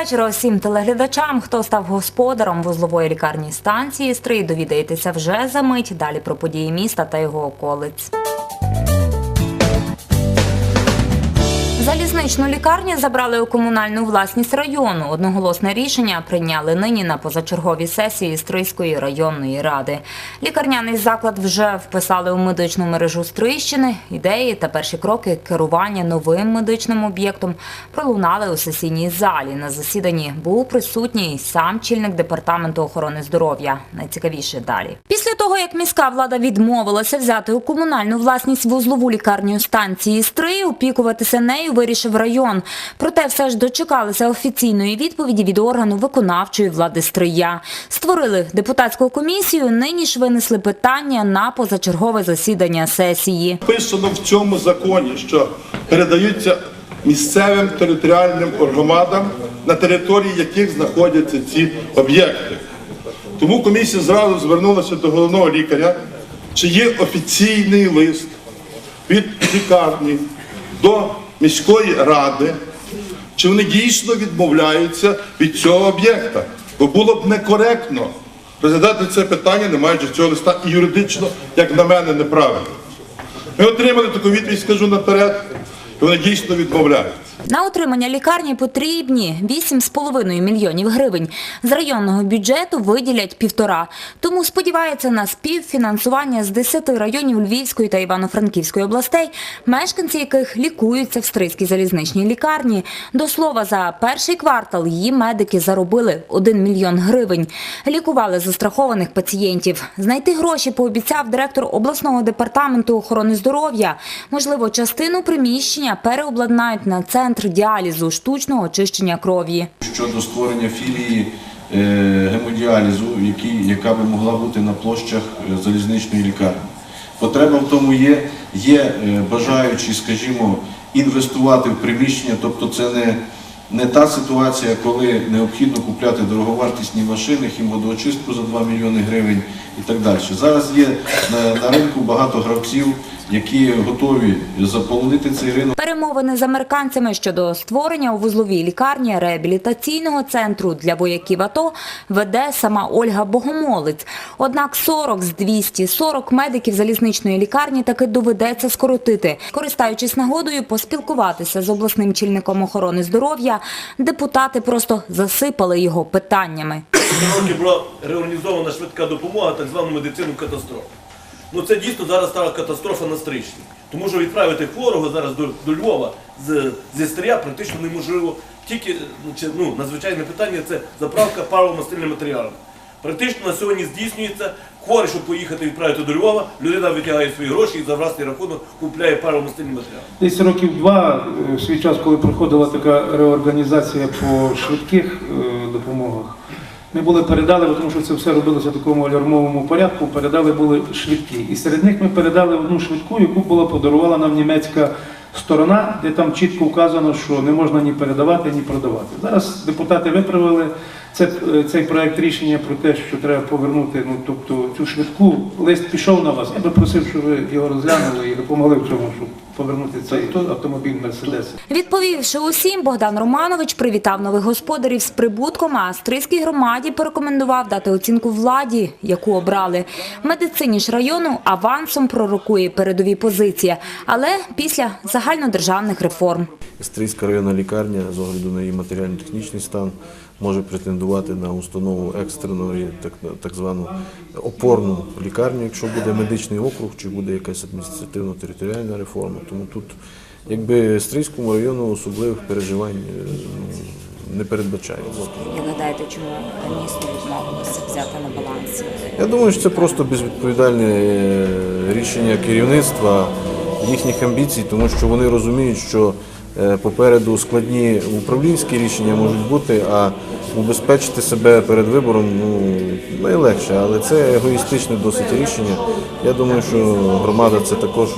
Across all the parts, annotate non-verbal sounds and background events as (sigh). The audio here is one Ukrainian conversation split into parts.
вечора усім телеглядачам. Хто став господаром вузлової лікарні станції Стрий, довідаєтеся вже за мить. Далі про події міста та його околиць. Залізничну лікарню забрали у комунальну власність району. Одноголосне рішення прийняли нині на позачерговій сесії Стрийської районної ради. Лікарняний заклад вже вписали у медичну мережу Стрийщини. Ідеї та перші кроки керування новим медичним об'єктом пролунали у сесійній залі. На засіданні був присутній сам чільник департаменту охорони здоров'я. Найцікавіше далі. Після того, як міська влада відмовилася взяти у комунальну власність вузлову лікарню станції Стрий, опікуватися нею вирішив район. Проте все ж дочекалися офіційної відповіді від органу виконавчої влади Стрия. Створили депутатську комісію, нині ж винесли питання на позачергове засідання сесії. Писано в цьому законі, що передаються місцевим територіальним громадам, на території яких знаходяться ці об'єкти. Тому комісія зразу звернулася до головного лікаря, чи є офіційний лист від лікарні до міської ради, чи вони дійсно відмовляються від цього об'єкта. Бо було б некоректно розглядати це питання, не маючи цього листа, і юридично, як на мене, неправильно. Ми отримали таку відповідь, скажу наперед, і вони дійсно відмовляються. На утримання лікарні потрібні 8,5 мільйонів гривень. З районного бюджету виділять півтора. Тому сподівається на співфінансування з 10 районів Львівської та Івано-Франківської областей, мешканці яких лікуються в Стрийській залізничній лікарні. До слова, за перший квартал її медики заробили 1 мільйон гривень. Лікували застрахованих пацієнтів. Знайти гроші пообіцяв директор обласного департаменту охорони здоров'я. Можливо, частину приміщення переобладнають на центр діалізу штучного очищення крові. щодо створення філії е, гемодіалізу, яка би могла бути на площах е, залізничної лікарні. Потреба в тому є, є е, бажаючі, скажімо, інвестувати в приміщення, тобто це не, не та ситуація, коли необхідно купляти дороговартісні машини, хімводоочистку за 2 мільйони гривень і так далі. Зараз є на, на ринку багато гравців, які готові заполонити цей ринок. Перемовини з американцями щодо створення у вузловій лікарні реабілітаційного центру для вояків АТО веде сама Ольга Богомолець. Однак 40 з 240 медиків залізничної лікарні таки доведеться скоротити. Користаючись нагодою поспілкуватися з обласним чільником охорони здоров'я, депутати просто засипали його питаннями. Була реорганізована швидка допомога, так звану медицину катастроф. Ну це дійсно зараз стала катастрофа на стрічні. Тому що відправити хворого зараз до, до Львова з, зі Стрия практично неможливо. Тільки ну, надзвичайне питання це заправка паливо-мастильним матеріалом. Практично на сьогодні здійснюється хворий, щоб поїхати відправити до Львова, людина витягає свої гроші і за власний рахунок купляє паливо-мастильний матеріал. Десь років два е, в свій час, коли проходила така реорганізація по швидких е, допомогах, ми були передали, тому що це все робилося в такому алярмовому порядку, передали були швидкі. І серед них ми передали одну швидку, яку була подарувала нам німецька сторона, де там чітко вказано, що не можна ні передавати, ні продавати. Зараз депутати виправили це, цей проект рішення про те, що треба повернути ну, тобто, цю швидку. Лист пішов на вас. Я би просив, щоб ви його розглянули і допомогли в цьому, повернути цей автомобіль Мерседес. Відповівши усім, Богдан Романович привітав нових господарів з прибутком, а Стрийській громаді порекомендував дати оцінку владі, яку обрали. Медицині ж району авансом пророкує передові позиції, але після загальнодержавних реформ. Стрийська районна лікарня з огляду на її матеріально-технічний стан може претендувати на установу екстреної, так, так звану опорну лікарню, якщо буде медичний округ чи буде якась адміністративно-територіальна реформа. Тому тут якби Стрийському району особливих переживань е, ну, не передбачається. Як гадаєте, чому місто відмовилося взяти на балансі? Я думаю, що це просто безвідповідальне е, рішення керівництва їхніх амбіцій, тому що вони розуміють, що е, попереду складні управлінські рішення можуть бути, а убезпечити себе перед вибором ну, найлегше, але це егоїстичне досить рішення. Я думаю, що громада це також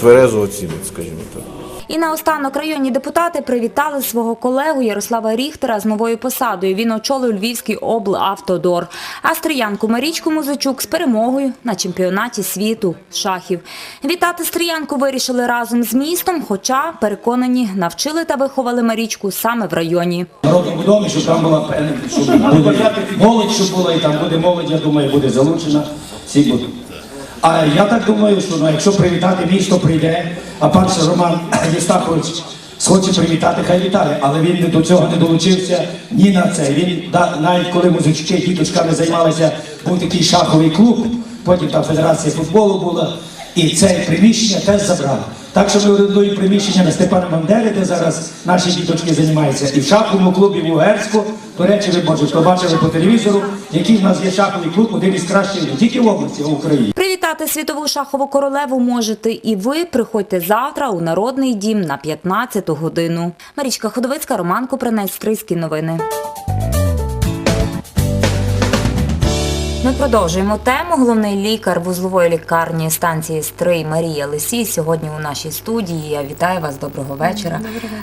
тверезо оцінить, скажімо так. І наостанок районні депутати привітали свого колегу Ярослава Ріхтера з новою посадою. Він очолив Львівський облавтодор. А стріянку Марічку Музичук з перемогою на чемпіонаті світу шахів. Вітати стріянку вирішили разом з містом, хоча переконані навчили та виховали Марічку саме в районі. Народному домі, щоб там була певна, щоб буде молодь, щоб була, і там буде молодь, я думаю, буде залучена. Всі будуть. А я так думаю, що ну, якщо привітати місто прийде, а пан Роман (coughs) Єстахович схоче привітати, хай вітає, але він до цього не долучився ні на це. Він навіть коли музички діточками займалися, був такий шаховий клуб, потім там федерація футболу була, і це приміщення теж забрали. Так що ми орендуємо приміщення на Степана Бандери, де зараз наші діточки займаються, і в шаховому клубі в Угерську. До речі, ви може хто бачили по телевізору, який в нас є шаховий клуб, один із кращих не тільки в області, а в Україні. Привітати світову шахову королеву можете і ви. Приходьте завтра у Народний дім на 15 годину. Марічка Ходовицька, Роман Купринець, Стрийські новини. Ми продовжуємо тему. Головний лікар вузлової лікарні станції Стрий Марія Лисій сьогодні у нашій студії. Я вітаю вас. Доброго вечора.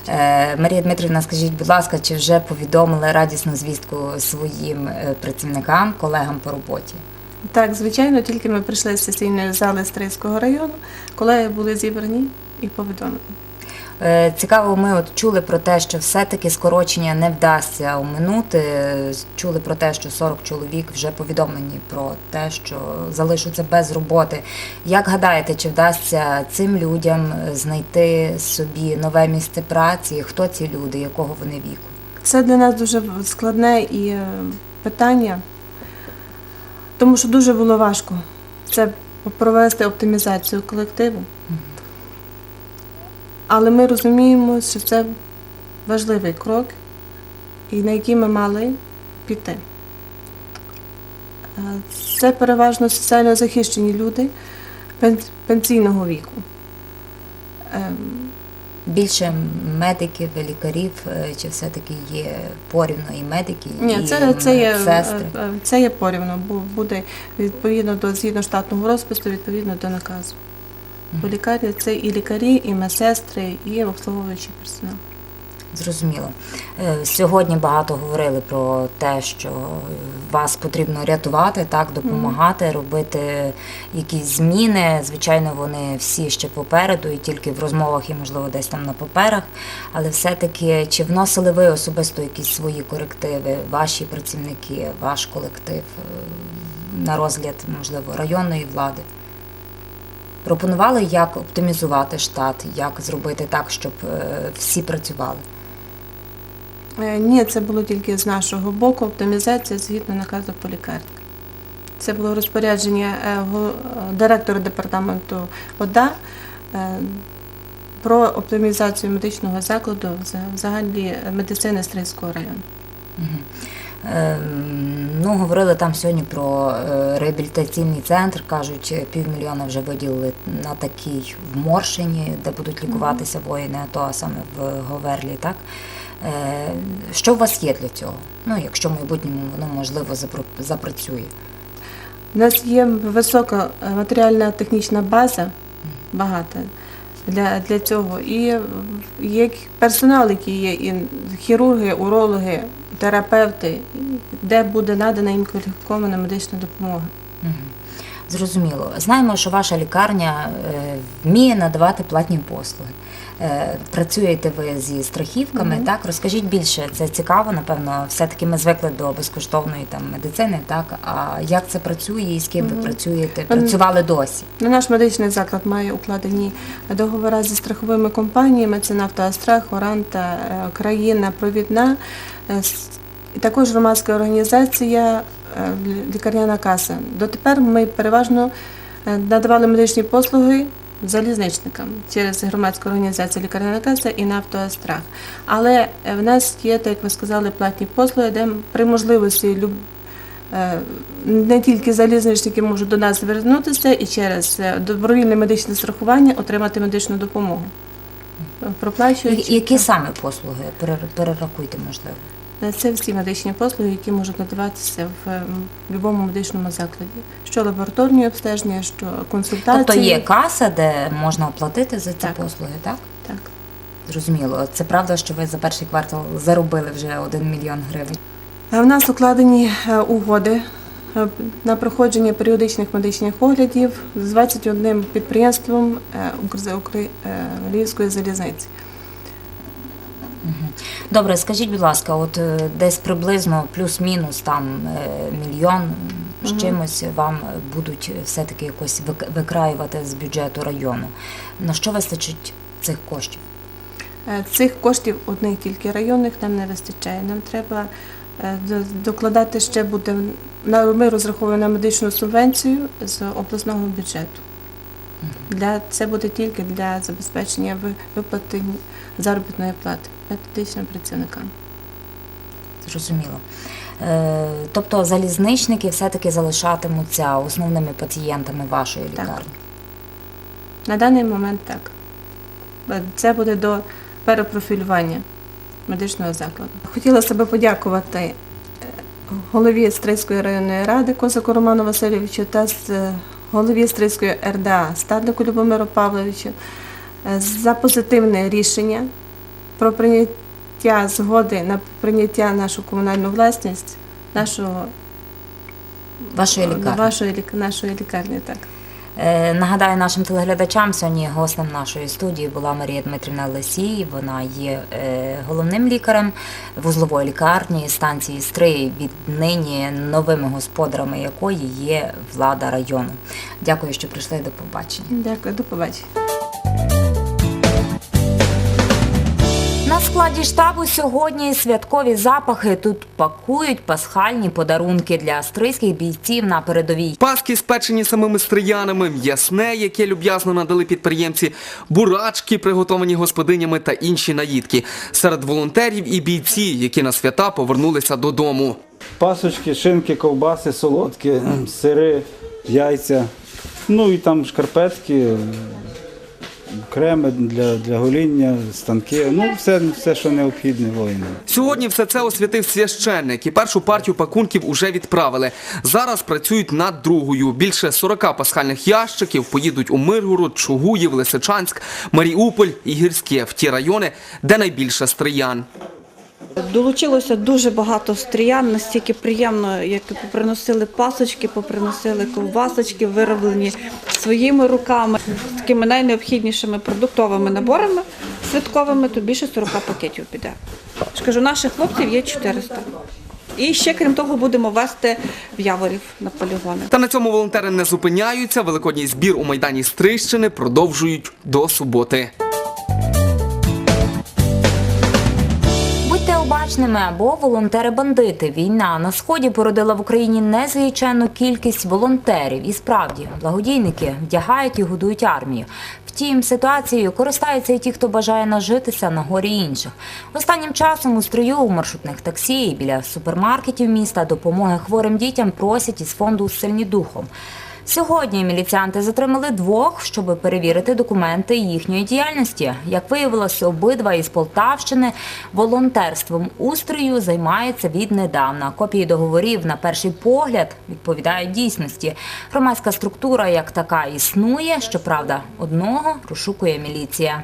Е, Марія Дмитрівна, скажіть, будь ласка, чи вже повідомили радісну звістку своїм е, працівникам, колегам по роботі? Так, звичайно, тільки ми прийшли з сесійної зали Стрийського району, колеги були зібрані і повідомлені. Е, Цікаво, ми от чули про те, що все-таки скорочення не вдасться оминути. Чули про те, що 40 чоловік вже повідомлені про те, що залишаться без роботи. Як гадаєте, чи вдасться цим людям знайти собі нове місце праці? Хто ці люди, якого вони віку? Це для нас дуже складне і е, питання, тому що дуже було важко це провести оптимізацію колективу. Але ми розуміємо, що це важливий крок, і на який ми мали піти. Е, Це переважно соціально захищені люди пенсійного віку. Більше медиків, лікарів, е, чи все-таки є порівно і медики, Ні, і це, це, є, е, е, це є порівно, бо буде відповідно до згідно штатного розпису, відповідно до наказу. Бо лікарі це і лікарі, і медсестри, і обслуговуючий персонал. Зрозуміло. Е, Сьогодні багато говорили про те, що вас потрібно рятувати, так, допомагати, робити якісь зміни. Звичайно, вони всі ще попереду, і тільки в розмовах і, можливо, десь там на паперах. Але все-таки чи вносили ви особисто якісь свої корективи, ваші працівники, ваш колектив е, на розгляд, можливо, районної влади? Пропонували, як оптимізувати штат, як зробити так, щоб е, всі працювали. Е, Ні, це було тільки з нашого боку оптимізація згідно наказу по лікарні. Це було розпорядження е, е, директора департаменту ОДА про оптимізацію медичного закладу в загальній медицини Стрийського району. Ну, говорили там сьогодні про реабілітаційний центр. Кажуть, півмільйона вже виділили на такий в Моршині, де будуть лікуватися воїни а саме в Говерлі. Так? Е, Що у вас є для цього? Ну, якщо в майбутньому воно можливо запрацює. У нас є висока матеріальна технічна база, багата для, для цього. І є персонал, який є, і хірурги, урологи, терапевти, де буде надана їм кваліфікована медична допомога. Мгм. Зрозуміло. Знаємо, що ваша лікарня е, вміє надавати платні послуги. Е, Працюєте ви зі страхівками, так? Розкажіть більше, це цікаво, напевно, все-таки ми звикли до безкоштовної там медицини, так? А як це працює і з ким ви працюєте? Працювали досі? Ну, Наш медичний заклад має укладені договори зі страховими компаніями, це Нафтоастрах, Оранта, е, Країна, Провідна. І також громадська організація е, лікарняна каса. Дотепер ми переважно е, надавали медичні послуги залізничникам через громадську організацію лікарняна каса і Нафтоастрах. Але е, в нас є, так як ви сказали, платні послуги, де при можливості не тільки залізничники можуть до нас звернутися і через добровільне медичне страхування отримати медичну допомогу. Проплачуючи Які саме послуги? Перерахуйте, можливо. Е, це всі медичні послуги, які можуть надаватися в будь-якому медичному закладі. Що лабораторні обстеження, що консультації. Тобто є каса, де можна оплатити за ці Так. послуги, так? Так. Зрозуміло. Це правда, що ви за перший квартал заробили вже 1 мільйон гривень. Е, В нас укладені е, угоди е, на проходження періодичних медичних оглядів з 21 підприємством е, е, Львівської залізниці. Добре, скажіть, будь ласка, от е, десь приблизно плюс-мінус там е, мільйон з чимось вам будуть все-таки якось вик- викраювати з бюджету району. На що вистачить цих коштів? Е, Цих коштів одних тільки районних нам не вистачає. Нам треба докладати ще буде ми розраховуємо на медичну субвенцію з обласного бюджету. Для це буде тільки для забезпечення ви- виплати заробітної плати методичним працівникам. Зрозуміло. Е, тобто залізничники все-таки залишатимуться основними пацієнтами вашої Так. лікарні. На даний момент так. Це буде до перепрофілювання медичного закладу. Хотіла себе подякувати е, голові Стрийської районної ради Козаку Роману Васильовичу та е, голові Стрийської РДА Стаднику Любомиру Павловичу за позитивне рішення про прийняття згоди на прийняття нашу комунальну власність нашого Вашої лікарні. вашої нашої лікарні. Так. Е, Нагадаю нашим телеглядачам, сьогодні гостем нашої студії була Марія Дмитрівна Лесій. Вона є е, головним лікарем вузлової лікарні станції Стрий, віднині новими господарами якої є влада району. Дякую, що прийшли до побачення. Дякую, до побачення. Складі штабу сьогодні святкові запахи. Тут пакують пасхальні подарунки для стрийських бійців на передовій. Паски спечені самими стріянами, м'ясне, яке люб'язно надали підприємці, бурачки, приготовані господинями та інші наїдки. Серед волонтерів і бійці, які на свята повернулися додому. Пасочки, шинки, ковбаси, солодкі, сири, яйця. Ну і там шкарпетки, креми для, для гоління, станки. Ну, все, все, що необхідне воїну. Сьогодні все це освятив священник і першу партію пакунків уже відправили. Зараз працюють над другою. Більше 40 пасхальних ящиків поїдуть у Миргород, Чугуїв, Лисичанськ, Маріуполь і Гірське в ті райони, де найбільше стриян. Долучилося дуже багато стріян, настільки приємно, як поприносили пасочки, поприносили ковбасочки, вироблені своїми руками, з такими найнеобхіднішими продуктовими наборами святковими, то більше 40 пакетів піде. Я кажу, наших хлопців є 400. І ще, крім того, будемо вести в Яворів на полігони. Та на цьому волонтери не зупиняються. Великодній збір у майдані Стрищини продовжують до суботи. Будьте або волонтери-бандити. Війна на сході породила в Україні незвичайну кількість волонтерів. І справді благодійники вдягають і годують армію. Втім, ситуацією користаються і ті, хто бажає нажитися на горі інших. Останнім часом у строю у маршрутних таксі біля супермаркетів міста допомоги хворим дітям просять із фонду сильні духом. Сьогодні міліціянти затримали двох, щоб перевірити документи їхньої діяльності. Як виявилося, обидва із Полтавщини волонтерством устрою займаються віднедавна. Копії договорів на перший погляд відповідають дійсності. Громадська структура як така існує. Щоправда, одного розшукує міліція.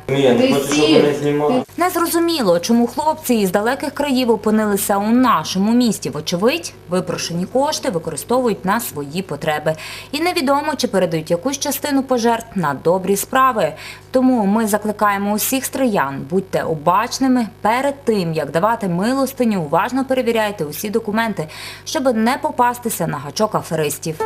Незрозуміло, чому хлопці із далеких країв опинилися у нашому місті. Вочевидь, випрошені кошти використовують на свої потреби. І невідомо, чи передають якусь частину пожертв на добрі справи. Тому ми закликаємо усіх стриян, будьте обачними перед тим, як давати милостиню, уважно перевіряйте усі документи, щоб не попастися на гачок аферистів.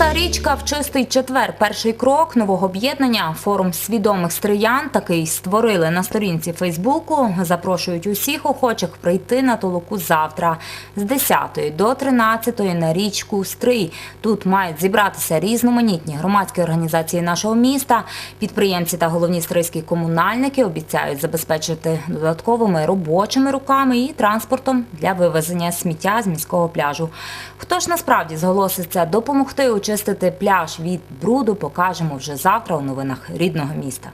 Чиста річка в чистий четвер. Перший крок нового об'єднання. Форум свідомих стриян такий створили на сторінці Фейсбуку. Запрошують усіх охочих прийти на толоку завтра з 10 до 13 на річку Стрий. Тут мають зібратися різноманітні громадські організації нашого міста. Підприємці та головні стрийські комунальники обіцяють забезпечити додатковими робочими руками і транспортом для вивезення сміття з міського пляжу. Хто ж насправді зголоситься допомогти очистити пляж від бруду, покажемо вже завтра у новинах рідного міста.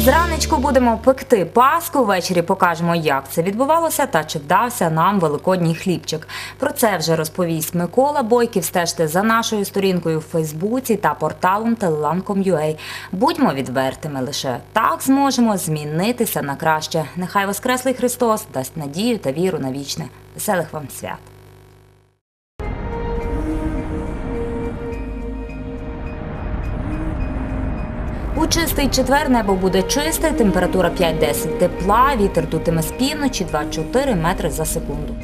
Зранечку будемо пекти паску. Ввечері покажемо, як це відбувалося та чи вдався нам великодній хлібчик. Про це вже розповість Микола Бойків. Стежте за нашою сторінкою в Фейсбуці та порталом telelam.com.ua. Будьмо відвертими лише так зможемо змінитися на краще. Нехай Воскреслий Христос дасть надію та віру на вічне. Веселих вам свят! Чистий четвер небо буде чисте, температура 5-10 тепла, вітер дутиме з півночі 2-4 метри за секунду.